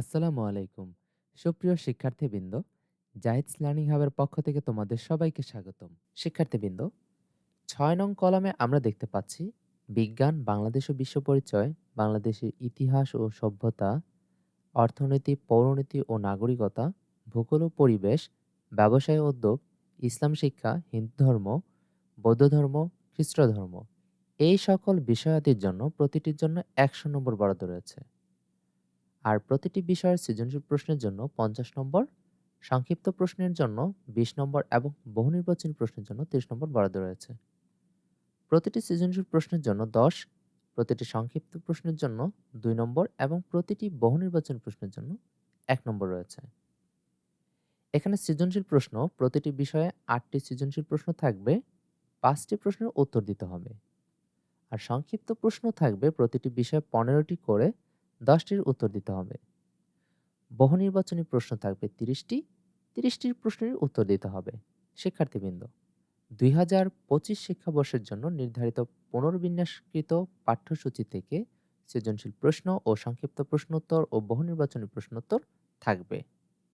আসসালামু আলাইকুম। সুপ্রিয় শিক্ষার্থীবৃন্দ জাহিদস লার্নিং হাবের পক্ষ থেকে তোমাদের সবাইকে স্বাগতম। শিক্ষার্থীবৃন্দ, ছয় নং কলামে আমরা দেখতে পাচ্ছি, বিজ্ঞান, বাংলাদেশ ও বিশ্ব পরিচয়, বাংলাদেশের ইতিহাস ও সভ্যতা, অর্থনীতি, পৌরনীতি ও নাগরিকতা, ভূগোল ও পরিবেশ, ব্যবসায় উদ্যোগ, ইসলাম শিক্ষা, হিন্দু ধর্ম, বৌদ্ধ ধর্ম, খ্রিস্ট ধর্ম। এই সকল বিষয়াদির জন্য প্রতিটির জন্য একশো নম্বর বরাদ্দ রয়েছে। আর প্রতিটি বিষয়ের সৃজনশীল প্রশ্নের জন্য পঞ্চাশ নম্বর, সংক্ষিপ্ত প্রশ্নের জন্য বিশ নম্বর এবং বহু নির্বাচনী প্রশ্নের জন্য তিরিশ নম্বর বরাদ্দ রয়েছে। প্রতিটি সৃজনশীল প্রশ্নের জন্য দশ, প্রতিটি সংক্ষিপ্ত প্রশ্নের জন্য দুই নম্বর এবং প্রতিটি বহু নির্বাচনী প্রশ্নের জন্য এক নম্বর রয়েছে। এখানে সৃজনশীল প্রশ্ন প্রতিটি বিষয়ে আটটি সৃজনশীল প্রশ্ন থাকবে, পাঁচটি প্রশ্নের উত্তর দিতে হবে। আর সংক্ষিপ্ত প্রশ্ন থাকবে প্রতিটি বিষয়ে পনেরোটি করে দশটির উত্তর দিতে হবে। বহুনির্বাচনী প্রশ্ন থাকবে তিরিশটি, তিরিশটির প্রশ্নের উত্তর দিতে হবে। শিক্ষার্থীবৃন্দ, দুই হাজার পঁচিশ শিক্ষাবর্ষের জন্য নির্ধারিত পুনর্বিন্যাসকৃত পাঠ্যসূচি থেকে সৃজনশীল প্রশ্ন ও সংক্ষিপ্ত প্রশ্নোত্তর ও বহুনির্বাচনী প্রশ্নোত্তর থাকবে।